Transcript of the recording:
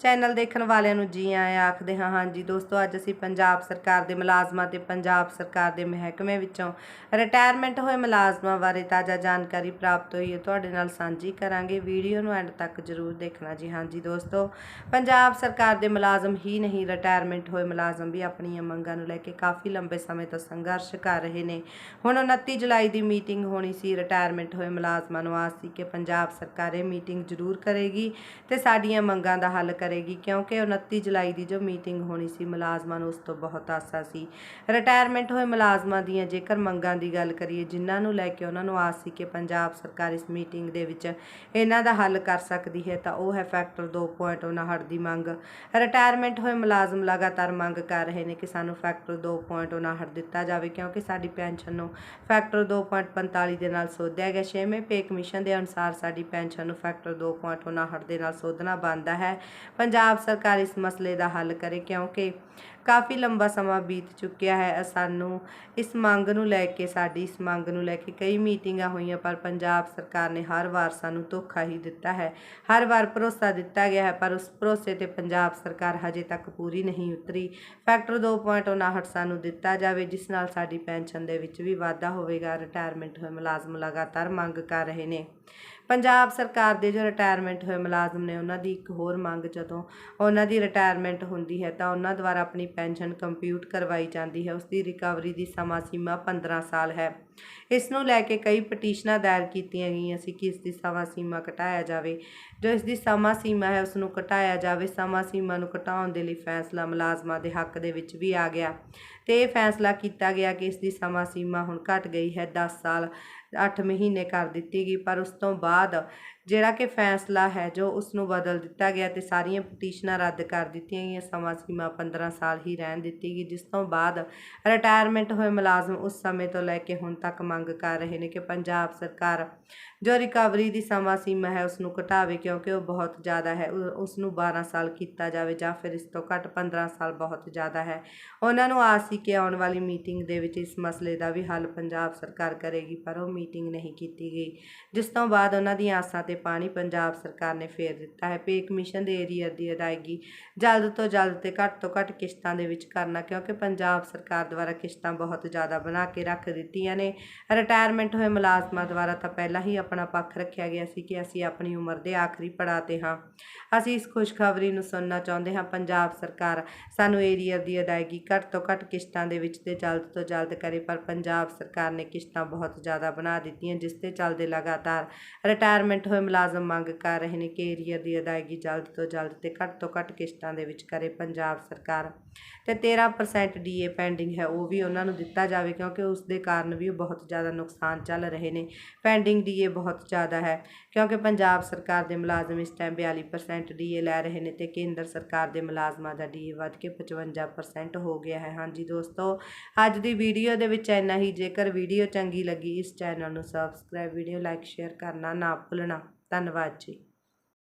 Channel ਦੇਖਣ ਵਾਲਿਆਂ ਨੂੰ ਜੀ ਆਇਆਂ ਆਖਦੇ ਹਾਂ, ਹਾਂਜੀ ਦੋਸਤੋ, ਅੱਜ ਅਸੀਂ ਪੰਜਾਬ ਸਰਕਾਰ ਦੇ ਮੁਲਾਜ਼ਮਾਂ ਤੇ ਪੰਜਾਬ ਸਰਕਾਰ ਦੇ ਮਹਿਕਮੇ ਵਿੱਚੋਂ ਰਿਟਾਇਰਮੈਂਟ ਹੋਏ ਮੁਲਾਜ਼ਮਾਂ ਬਾਰੇ ਤਾਜ਼ਾ ਜਾਣਕਾਰੀ ਪ੍ਰਾਪਤ ਹੋਈ ਹੈ। ਤੁਹਾਡੇ ਨਾਲ ਸਾਂਝੀ ਕਰਾਂਗੇ। ਵੀਡੀਓ ਨੂੰ ਐਂਡ ਤੱਕ ਜ਼ਰੂਰ ਦੇਖਣਾ ਜੀ। ਹਾਂਜੀ ਦੋਸਤੋ, ਪੰਜਾਬ ਸਰਕਾਰ ਦੇ ਮੁਲਾਜ਼ਮ ਹੀ ਨਹੀਂ ਰਿਟਾਇਰਮੈਂਟ ਹੋਏ ਮੁਲਾਜ਼ਮ ਵੀ ਆਪਣੀਆਂ ਮੰਗਾਂ ਨੂੰ ਲੈ ਕੇ ਕਾਫੀ ਲੰਬੇ ਸਮੇਂ ਤੋਂ ਸੰਘਰਸ਼ ਕਰ ਰਹੇ ਨੇ। ਹੁਣ 29 ਜੁਲਾਈ ਦੀ ਮੀਟਿੰਗ ਹੋਣੀ ਸੀ ਰਿਟਾਇਰਮੈਂਟ ਹੋਏ ਮੁਲਾਜ਼ਮਾਂ ਨੂੰ ਆਸ ਸੀ ਕਿ ਪੰਜਾਬ ਸਰਕਾਰ ਇਹ ਮੀਟਿੰਗ ਜ਼ਰੂਰ ਕਰੇਗੀ ਤੇ ਸਾਡੀਆਂ ਮੰਗਾਂ ਦਾ ਹੱਲ ਕਰੇਗੀ ਕਿਉਂਕਿ 29 ਜੁਲਾਈ ਦੀ ਜੋ ਮੀਟਿੰਗ ਹੋਣੀ ਸੀ ਮੁਲਾਜ਼ਮਾਂ ਨੂੰ ਉਸ ਤੋਂ ਬਹੁਤ ਆਸਾ ਸੀ। ਰਿਟਾਇਰਮੈਂਟ ਹੋਏ ਮੁਲਾਜ਼ਮਾਂ ਦੀਆਂ ਜੇਕਰ ਮੰਗਾਂ ਦੀ ਗੱਲ ਕਰੀਏ, ਜਿਨ੍ਹਾਂ ਨੂੰ ਲੈ ਕੇ ਉਹਨਾਂ ਨੂੰ ਆਸ ਸੀ ਕਿ ਪੰਜਾਬ ਸਰਕਾਰ ਇਸ ਮੀਟਿੰਗ ਦੇ ਵਿੱਚ ਇਹਨਾਂ ਦਾ ਹੱਲ ਕਰ ਸਕਦੀ ਹੈ, ਤਾਂ ਉਹ ਹੈ ਫੈਕਟਰ 2.59 ਦੀ ਮੰਗ। ਰਿਟਾਇਰਮੈਂਟ ਹੋਏ ਮੁਲਾਜ਼ਮ ਲਗਾਤਾਰ ਮੰਗ ਕਰ ਰਹੇ ਨੇ ਕਿ ਸਾਨੂੰ ਫੈਕਟਰ 2.59 ਦਿੱਤਾ ਜਾਵੇ, ਕਿਉਂਕਿ ਸਾਡੀ ਪੈਨਸ਼ਨ ਨੂੰ ਫੈਕਟਰ 2.45 ਦੇ ਨਾਲ ਸੋਧਿਆ ਗਿਆ। ਛੇਵੇਂ ਪੇ ਕਮਿਸ਼ਨ ਦੇ ਅਨੁਸਾਰ ਸਾਡੀ ਪੈਨਸ਼ਨ ਨੂੰ ਫੈਕਟਰ 2.59 ਦੇ ਨਾਲ ਸੋਧਣਾ ਬਣਦਾ ਹੈ। ਪੰਜਾਬ ਸਰਕਾਰ ਇਸ ਮਸਲੇ ਦਾ ਹੱਲ ਕਰੇ ਕਿਉਂਕਿ ਕਾਫੀ ਲੰਬਾ ਸਮਾਂ ਬੀਤ ਚੁੱਕਿਆ ਹੈ ਸਾਨੂੰ। ਇਸ ਮੰਗ ਨੂੰ ਲੈ ਕੇ ਸਾਡੀ, ਇਸ ਮੰਗ ਨੂੰ ਲੈ ਕੇ ਕਈ ਮੀਟਿੰਗਾਂ ਹੋਈਆਂ, ਪਰ ਪੰਜਾਬ ਸਰਕਾਰ ਨੇ ਹਰ ਵਾਰ ਸਾਨੂੰ ਧੋਖਾ ਹੀ ਦਿੱਤਾ ਹੈ। ਹਰ ਵਾਰ ਭਰੋਸਾ ਦਿੱਤਾ ਗਿਆ ਹੈ, ਪਰ ਉਸ ਭਰੋਸੇ ਤੇ ਪੰਜਾਬ ਸਰਕਾਰ ਹਜੇ ਤੱਕ ਪੂਰੀ ਨਹੀਂ ਉਤਰੀ। ਫੈਕਟਰ 2.59 ਸਾਨੂੰ ਦਿੱਤਾ ਜਾਵੇ, ਜਿਸ ਨਾਲ ਸਾਡੀ ਪੈਨਸ਼ਨ ਦੇ ਵਿੱਚ ਵੀ ਵਾਧਾ ਹੋਵੇਗਾ। ਰਿਟਾਇਰਮੈਂਟ ਹੋਏ ਮੁਲਾਜ਼ਮ ਲਗਾਤਾਰ ਮੰਗ ਕਰ ਰਹੇ ਨੇ। ਪੰਜਾਬ ਸਰਕਾਰ ਦੇ ਜੋ ਰਿਟਾਇਰਮੈਂਟ ਹੋਏ ਮੁਲਾਜ਼ਮ ਨੇ, ਉਹਨਾਂ ਦੀ ਇੱਕ ਹੋਰ ਮੰਗ, ਜਦੋਂ ਉਹਨਾਂ ਦੀ ਰਿਟਾਇਰਮੈਂਟ ਹੁੰਦੀ ਹੈ, ਤਾਂ ਉਹਨਾਂ ਦੁਆਰਾ ਆਪਣੀ ਪੈਨਸ਼ਨ ਕੰਪਿਊਟ ਕਰਵਾਈ ਜਾਂਦੀ ਹੈ ਉਸ ਦੀ ਰਿਕਵਰੀ ਦੀ ਸਮਾਂ ਸੀਮਾ 15 ਸਾਲ ਹੈ। ਇਸ ਨੂੰ ਲੈ ਕੇ ਕਈ ਪਟੀਸ਼ਨਾਂ ਦਾਇਰ ਕੀਤੀਆਂ ਗਈਆਂ ਸੀ ਕਿ ਇਸ ਦੀ ਸਮਾਂ ਸੀਮਾ ਘਟਾਇਆ ਜਾਵੇ। ਜੋ ਇਸ ਦੀ ਸਮਾਂ ਸੀਮਾ ਹੈ, ਉਸ ਨੂੰ ਘਟਾਇਆ ਜਾਵੇ। ਸਮਾਂ ਸੀਮਾ ਨੂੰ ਘਟਾਉਣ ਦੇ ਲਈ ਫੈਸਲਾ ਮੁਲਾਜ਼ਮਾਂ ਦੇ ਹੱਕ ਦੇ ਵਿੱਚ ਵੀ ਆ ਗਿਆ ਤੇ ਇਹ ਫੈਸਲਾ ਕੀਤਾ ਗਿਆ ਕਿ ਇਸ ਦੀ ਸਮਾਂ ਸੀਮਾ ਹੁਣ ਘਟ ਗਈ ਹੈ। 10 ਸਾਲ 8 ਮਹੀਨੇ ਕਰ ਦਿੱਤੀ ਗਈ, ਪਰ ਉਸ ਤੋਂ ਬਾਅਦ ਜਿਹੜਾ ਕਿ ਫੈਸਲਾ ਹੈ, ਜੋ ਉਸ ਨੂੰ ਬਦਲ ਦਿੱਤਾ ਗਿਆ ਤੇ ਸਾਰੀਆਂ ਪਟੀਸ਼ਨਾਂ ਰੱਦ ਕਰ ਦਿੱਤੀਆਂ ਗਈਆਂ, ਸਮਾਂ ਸੀਮਾ 15 ਸਾਲ ਹੀ ਰਹਿਣ ਦਿੱਤੀ ਗਈ, ਜਿਸ ਤੋਂ ਬਾਅਦ ਰਿਟਾਇਰਮੈਂਟ ਹੋਏ ਮੁਲਾਜ਼ਮ ਉਸ ਸਮੇਂ ਤੋਂ ਲੈ ਕੇ ਹੁਣ ਤੱਕ ਤੱਕ ਮੰਗ ਕਰ ਰਹੇ ਨੇ ਕਿ ਪੰਜਾਬ ਸਰਕਾਰ ਜੋ ਰਿਕਵਰੀ ਦੀ ਸਮਾਂ ਸੀਮਾ ਹੈ ਉਸ ਨੂੰ ਘਟਾਵੇ ਕਿਉਂਕਿ ਉਹ ਬਹੁਤ ਜ਼ਿਆਦਾ ਹੈ। ਉ- ਉਸ ਨੂੰ 12 ਸਾਲ ਕੀਤਾ ਜਾਵੇ ਜਾਂ ਫਿਰ ਇਸ ਤੋਂ ਘੱਟ 15 ਸਾਲ ਬਹੁਤ ਜ਼ਿਆਦਾ ਹੈ। ਉਹਨਾਂ ਨੂੰ ਆਸ ਸੀ ਕਿ ਆਉਣ ਵਾਲੀ ਮੀਟਿੰਗ ਦੇ ਵਿੱਚ ਇਸ ਮਸਲੇ ਦਾ ਵੀ ਹੱਲ ਪੰਜਾਬ ਸਰਕਾਰ ਕਰੇਗੀ, ਪਰ ਉਹ ਮੀਟਿੰਗ ਨਹੀਂ ਕੀਤੀ ਗਈ। ਜਿਸ ਤੋਂ ਬਾਅਦ ਉਹਨਾਂ ਦੀਆਂ ਆਸਾਂ ਤੇ ਪਾਣੀ ਪੰਜਾਬ ਸਰਕਾਰ ਨੇ ਫੇਰ ਦਿੱਤਾ ਹੈ। ਪੇ ਕਮਿਸ਼ਨ ਦੇ ਏਰੀਅਰ ਦੀ ਅਦਾਇਗੀ ਜਲਦ ਤੋਂ ਜਲਦ ਤੇ ਘੱਟ ਤੋਂ ਘੱਟ ਕਿਸ਼ਤਾਂ ਦੇ ਵਿੱਚ ਕਰਨਾ ਕਿਉਂਕਿ ਪੰਜਾਬ ਸਰਕਾਰ ਦੁਆਰਾ ਕਿਸ਼ਤਾਂ ਬਹੁਤ ਜ਼ਿਆਦਾ ਬਣਾ ਕੇ ਰੱਖ ਦਿੱਤੀਆਂ ਨੇ। ਨੇ ਰਿਟਾਇਰਮੈਂਟ ਹੋਏ ਮੁਲਾਜ਼ਮਾਂ ਦੁਆਰਾ ਤਾਂ ਪਹਿਲਾਂ ਹੀ ਆਪਣਾ ਪੱਖ ਰੱਖਿਆ ਗਿਆ ਸੀ ਕਿ ਅਸੀਂ ਆਪਣੀ ਉਮਰ ਦੇ ਆਖਰੀ ਪੜਾਅ ਤੇ ਹਾਂ। ਅਸੀਂ ਇਸ ਖੁਸ਼ਖਬਰੀ ਨੂੰ ਸੁਣਨਾ ਚਾਹੁੰਦੇ ਹਾਂ। ਪੰਜਾਬ ਸਰਕਾਰ ਸਾਨੂੰ ਏਰੀਅਰ ਦੀ ਅਦਾਇਗੀ ਘੱਟ ਤੋਂ ਘੱਟ ਕਿਸ਼ਤਾਂ ਦੇ ਵਿੱਚ ਤੇ ਜਲਦ ਤੋਂ ਜਲਦ ਕਰੇ, ਪਰ ਪੰਜਾਬ ਸਰਕਾਰ ਨੇ ਕਿਸ਼ਤਾਂ ਬਹੁਤ ਜ਼ਿਆਦਾ ਬਣਾ ਦਿੱਤੀਆਂ, ਜਿਸ ਤੇ ਚੱਲਦੇ ਲਗਾਤਾਰ ਰਿਟਾਇਰਮੈਂਟ ਹੋਏ ਮੁਲਾਜ਼ਮ ਮੰਗ ਕਰ ਰਹੇ ਨੇ ਕਿ ਏਰੀਅਰ ਦੀ ਅਦਾਇਗੀ ਜਲਦ ਤੋਂ ਜਲਦ ਤੇ ਘੱਟ ਤੋਂ ਘੱਟ ਕਿਸ਼ਤਾਂ ਦੇ ਵਿੱਚ ਕਰੇ ਪੰਜਾਬ ਸਰਕਾਰ। ਤੇ 13% ਡੀਏ ਪੈਂਡਿੰਗ ਹੈ, ਉਹ ਵੀ ਉਹਨਾਂ ਨੂੰ ਦਿੱਤਾ ਜਾਵੇ, ਕਿਉਂਕਿ ਉਸ ਦੇ ਕਾਰਨ ਵੀ ਬਹੁਤ ਜ਼ਿਆਦਾ ਨੁਕਸਾਨ ਚੱਲ ਰਹੇ ਨੇ। ਪੈਂਡਿੰਗ ਡੀਏ ਬਹੁਤ ਜ਼ਿਆਦਾ ਹੈ, ਕਿਉਂਕਿ ਪੰਜਾਬ ਸਰਕਾਰ ਦੇ ਮੁਲਾਜ਼ਮ ਇਸ ਟਾਈਮ 42% ਡੀਏ ਲੈ ਰਹੇ ਨੇ ਤੇ ਕੇਂਦਰ ਸਰਕਾਰ ਦੇ ਮੁਲਾਜ਼ਮਾਂ ਦਾ ਡੀਏ ਵੱਧ ਕੇ 55% ਹੋ ਗਿਆ ਹੈ। ਹਾਂਜੀ ਦੋਸਤੋ, ਅੱਜ ਦੀ ਵੀਡੀਓ ਦੇ ਵਿੱਚ ਇੰਨਾ ਹੀ। ਜੇਕਰ ਵੀਡੀਓ ਚੰਗੀ ਲੱਗੀ ਇਸ ਚੈਨਲ ਨੂੰ ਸਬਸਕ੍ਰਾਈਬ ਵੀਡੀਓ ਲਾਈਕ ਸ਼ੇਅਰ ਕਰਨਾ ਨਾ ਭੁੱਲਣਾ। ਧੰਨਵਾਦ ਜੀ।